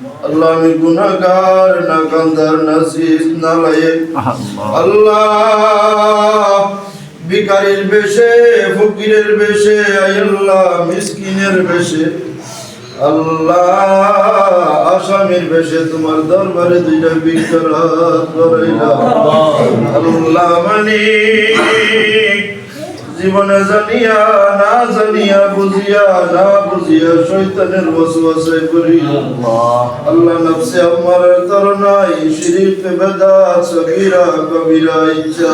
আল্লাহ আমি গুনাহগার না কান্দার না লায়েক। আল্লাহ। আল্লাহ ভিকারির বেশে ফকিরের বেশে আল্লাহ মিসকিনের বেশে। আল্লাহ আসামির বেশে তোমার দরবারে দুইটা বিকরাত করাইলা আল্লাহ। মানি জীবনে জানিয়া, না জানিয়া, বুঝিয়া, না বুঝিয়া শৈতানের ওয়াসওয়াসায় করি। আল্লাহ নফসে আমার তরনাই শিরিক বেদা, সগীরা, কবিরা, ইচ্ছা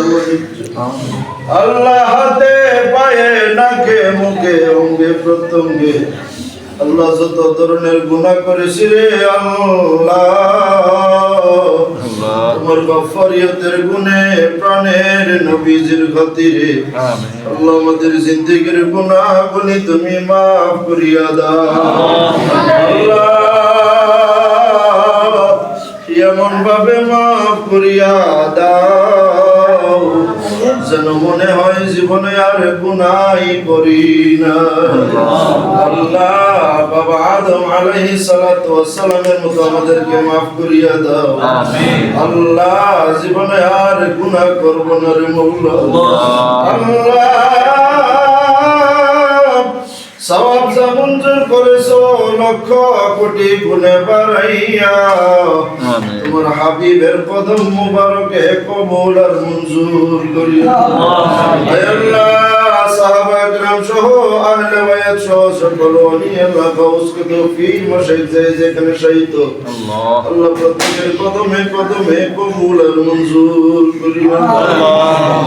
আল্লাহ হাতে পায়ে, নাকে, মুখে, অঙ্গে, প্রত্যঙ্গে। আল্লাহ যত ধরনের গুনাহ করেছি রে আল্লাহ তোমার গফরিয়তের গুণে প্রাণের নবীজির খাতিরে। আল্লাহ আমাদের জিন্দিগির গুনা গুনি তুমি মাফ করিয়া দাও। আল্লাহ এমন ভাবে মাফ করিয়া যেন মনে হয় জীবনে আর গুনাই করি না। আল্লাহ বাবা আদম আলাইহিস সালাতু ওয়াসসালামের মতো আমাদেরকে মাফ করিয়া দাও। আমিন। আল্লাহ জীবনে আর গুনাহ করব না রে মৌলা। আল্লাহ। সওয়াব মঞ্জুর করেছ লক্ষ কোটি গুণে বাড়াইয়া আমিন তোমার হাবিবের কদম মুবারকে কবুল আর মঞ্জুর করিয়া আয় আল্লাহ সাহাবা کرام সহ আহলে বায়াত সহ সকল ওলি আল্লাহ গাউসকে তৌফিক মাশাইখ যে যেখানে শহীদ আল্লাহ আল্লাহ প্রত্যেকের কদমে কদমে কবুল আর মঞ্জুর করিয়া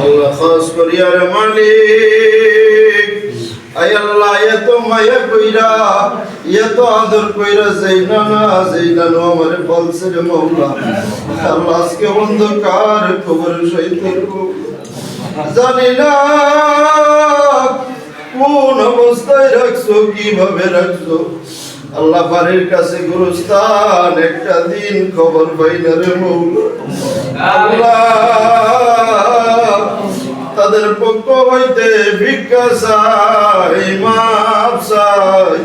আল্লাহ খাস করিয়া রে মালিক আয় আল্লাহ এত মায়া কইরা এত আদর কইরা যাইনা না যাইনা নো আমারে বলছে রে মৌলা আল্লাহ আজকে অন্ধকার খবর সহিত জানি না কোন অবস্থায় রাখছো কীভাবে রাখছো। আল্লাহ বাড়ির কাছে গুরুস্থান একটা দিন খবর পাই না রে মৌলা আল্লাহ তাদের পক্ষ হইতে ভিক্ষা চাই মাপ চাই।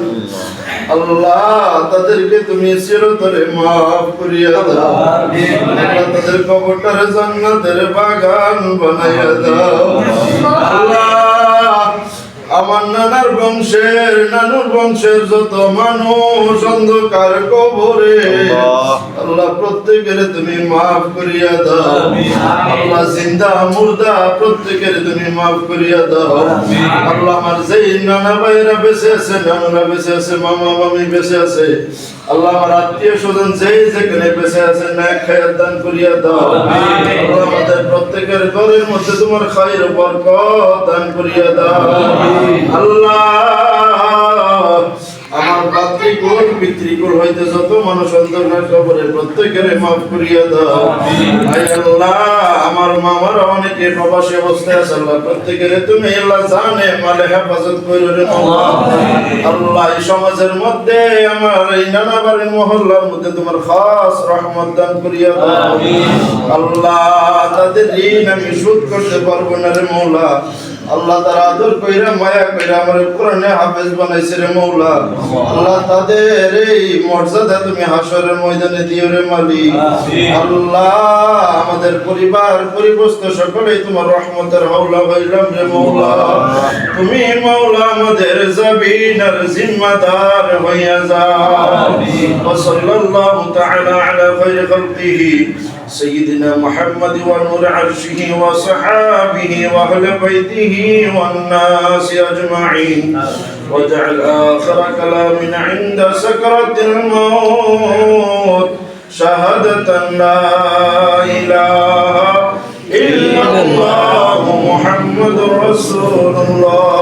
আল্লাহ তাদেরকে তুমি চিরতরে মাফ করিয়া দাও। আল্লাহ তাদের কবরটার জান্নাতের বাগান বানাইয়া দাও। আল্লাহ আমার নানার বংশের নানুর বংশের যত মানুষ অন্ধকার কবরে। আল্লাহ। প্রত্যেকের তুমি মাফ করিয়া দাও। আল্লাহ জিন্দা মুর্দা প্রত্যেকের তুমি মাফ করিয়া দাও। আল্লাহ আমার যেই নানা ভাইরা বেঁচে আছে নানুরা বেঁচে আছে মামা মামি বেঁচে আছে আল্লাহ আমার আত্মীয় স্বজন যেই যেখানে বেঁচে আছে ন্যাক খায়াত দান করিয়া দাও। আল্লাহ আমাদের প্রত্যেকের ঘরের মধ্যে তোমার খাইয়ের বরকত দান করিয়া দাও। আল্লাহ পিতৃকুল হইতে যত মানুষ অন্ধকার কবরে প্রত্যেকের মাফ করিয়া দাও। আল্লাহ আমার মামার অনেকে প্রবাসী অবস্থায় আছে আল্লাহ প্রত্যেকের তুমি আল্লাহ জানে মালে হেফাজত করো রে আল্লাহ এই সমাজের মধ্যে আমার এই নানা বাড়ির মহল্লার মধ্যে তোমার খাস রহমত দান করিয়া দাও। আল্লাহ তাদের ঋণ আমি শোধ করতে পারব না রে মৌলা। আল্লাহ তার আদর কইরা মায়া কইরা আমার কোরআনে হাফেজ বানাইছে রে মৌলা আল্লাহ তাদের এই মর্যাদা তুমি হাসরের ময়দানে দিও রে মালি আল্লাহ আমাদের পরিবার পরিবস্ত সকলেই তোমার রহমতের হাওলা হইলাম রে মৌলা তুমি মৌলা আমাদের জবিনার জিম্মাদার হইয়া যাও وصلى الله تعالى على خير خلقه سيدنا محمد ونور عرشه وصحابه واهل بيته والناس اجمعين واجعل اخر كلامنا عند سكرة الموت شهادة لا اله الا الله محمد رسول الله